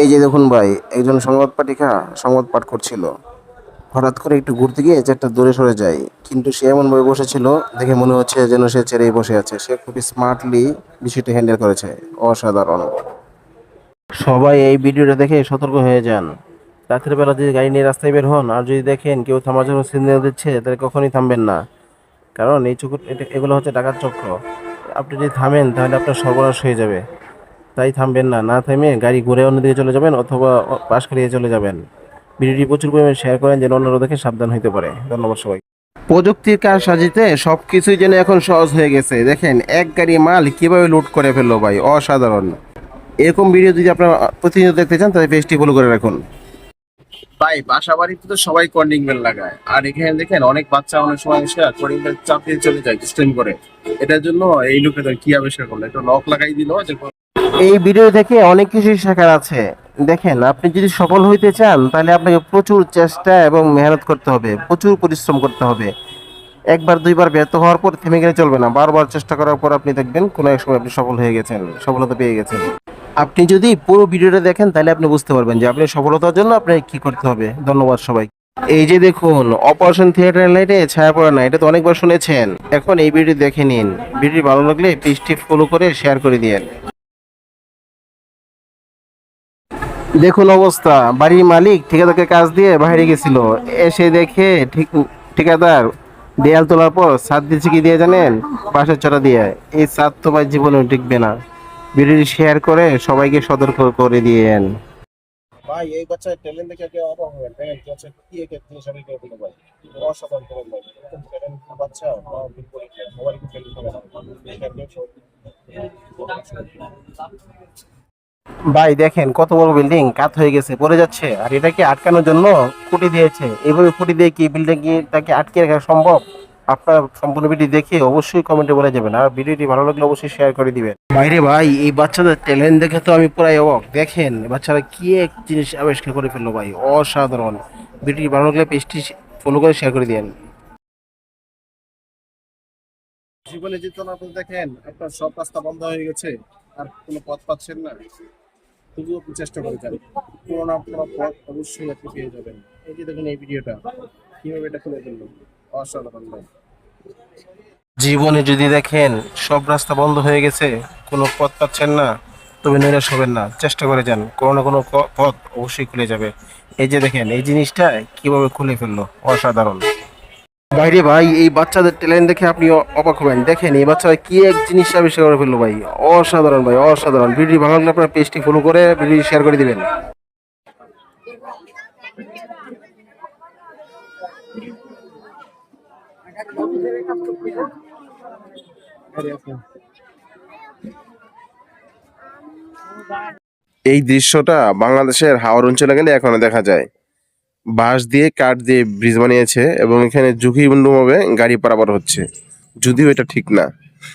এই যে দেখুন ভাই, একজন সংবাদ পাঠিকা সংবাদ পাঠ করছিল। হঠাৎ করে একটু ঘুরতে গিয়ে চেয়ারটা দূরে সরে যায়, কিন্তু সে এমন এমনভাবে বসেছিল দেখে মনে হচ্ছে যেন সে চেয়ারেই বসে আছে। সে খুবই স্মার্টলি বিষয়টা হ্যান্ডেল করেছে, অসাধারণ। সবাই এই ভিডিওটা দেখে সতর্ক হয়ে যান। রাতের বেলা যদি গাড়ি নিয়ে রাস্তায় বের হন, আর যদি দেখেন কেউ থামার জন্য সিগন্যাল দিচ্ছে, তাহলে কখনই থামবেন না। কারণ এই চক্র এগুলো হচ্ছে ডাকাত চক্র। আপনি যদি থামেন, তাহলে আপনার সর্বনাশ হয়ে যাবে। তাই থামবেন না না থেমে গাড়ি ঘুরে অন্যদিকে চলে যাবেন অথবা পাশ কাটিয়ে চলে যাবেন। ভিডিওটি প্রচুর পরিমাণে শেয়ার করেন যেন অন্যরা দেখে সাবধান হতে পারে। ধন্যবাদ সবাই প্রযুক্তির কাজ সাজিতে সব কিছুই যেন এখন সহজ হয়ে গেছে। দেখেন এক গাড়ি মাল কীভাবে লুট করে ফেলল ভাই? অসাধারণ। এরকম ভিডিও যদি আপনারা প্রতিনিয়ত দেখতে চান তাহলে পেজটি ফলো করে রাখুন। ভাই বাসা বাড়িতে তো সবাই কর্নিং বেল লাগায়। আর এখানে দেখেন অনেক বাচ্চা অনেক সময় এসে কর্নিং বেল চাপ দিয়ে চলে যায় ডিস্টেন্স করে। এটার জন্য এই লোকেদের কি আবিষ্কার করল? একটা লক লাগাই দিল যে এই ভিডিও দেখে অনেক কিছু শেখার আছে। দেখেন, আপনি যদি সফল হইতে চান, তাহলে আপনাকে প্রচুর চেষ্টা এবং মেহনত করতে হবে, প্রচুর পরিশ্রম করতে হবে। একবার, দুইবার ব্যর্থ হওয়ার পর থেমে গেলে চলবে না। বারবার চেষ্টা করার পর আপনি দেখবেন কোনো এক সময় আপনি সফল হয়ে গেছেন, সফলতা পেয়ে গেছেন। আপনি যদি পুরো ভিডিওটা দেখেন, তাহলে আপনি বুঝতে পারবেন যে আপনি সফলতার জন্য আপনাকে কি করতে হবে। ধন্যবাদ সবাই। এই যে দেখুন অপারেশন থিয়েটার লাইটে ছায়া পড়ে না, এটা তো অনেকবার শুনেছেন। এখন এই ভিডিও দেখে নিন। ভিডিও ভালো লাগলে পেজটি ফলো করে শেয়ার করে দিন দেখুন অবস্থা, বাড়ির মালিক ঠিকাদারকে কাজ দিয়ে বাইরে গেছিল। এসে দেখে ঠিক ঠিকাদার দেয়াল তোলার পর ছাদ দিচ্ছে কি দিয়ে জানেন? বাঁশের চড়া দিয়ে। এই ছাদ তো ভাই জীবনে টিকবে না। ভিডিওটি শেয়ার করে সবাইকে সতর্ক করে দিয়েন। ভাই দেখেন কত বড় বিল্ডিং কাত হয়ে গেছে, পড়ে যাচ্ছে। আর এটাকে আটকানোর জন্য খুঁটি দিয়েছে। এইভাবে খুঁটি দিয়ে কি বিল্ডিং টাকে আটকে রাখা সম্ভব? আপনার সম্পূর্ণ ভিডিও দেখে অবশ্যই কমেন্টে বলে যাবেন। আর ভিডিওটি ভালো লাগলে অবশ্যই শেয়ার করে দিবেন। বাইরে ভাই, এই বাচ্চাদের ট্যালেন্ট দেখে তো আমি পুরাই অবাক। দেখেন, বাচ্চারা কি এক জিনিস আবিষ্কার করে ফেলল ভাই, অসাধারণ। ভিডিওটি ভালো লাগলে পেজটি ফলো করে শেয়ার করে দিন জীবনে যেত না আপনি দেখেন, আপনার সব রাস্তা বন্ধ হয়ে গেছে, আর কোনো পথ পাচ্ছেন না। তবুও আপনি চেষ্টা করে যান কোনো না কোনো অবশ্যই আপনি পেয়ে যাবেন। এই যে দেখুন এই ভিডিওটা, কীভাবে এটা খুলে ফেলল অসাধারণ জীবনে যদি দেখেন সব রাস্তা বন্ধ হয়ে গেছে, কোনো পথ পাচ্ছেন না, তবে নৈরাশ হবেন না। চেষ্টা করে যান, কোনো না কোনো পথ অবশ্যই খুলে যাবে। এই যে দেখেন, এই জিনিসটা কীভাবে খুলে ফেলল? অসাধারণ। বাইরে ভাই, এই বাচ্চাদের ট্যালেন্ট দেখে আপনি অবাক হবেন। দেখেন, এই বাচ্চারা কি এক জিনিস আবিষ্কার করে ফেলল ভাই? অসাধারণ ভাই, অসাধারণ। ভিডিও ভালো লাগলে আপনার পেজটি ফলো করে ভিডিও শেয়ার করে দিবেন। এই দৃশ্যটা বাংলাদেশের হাওর অঞ্চলে গেলে এখনও দেখা যায়। বাঁশ দিয়ে কাঠ দিয়ে ব্রিজ বানিয়েছে এবং এখানে ঝুঁকিপূর্ণভাবে গাড়ি পারাপার হচ্ছে। যদিও এটা ঠিক না।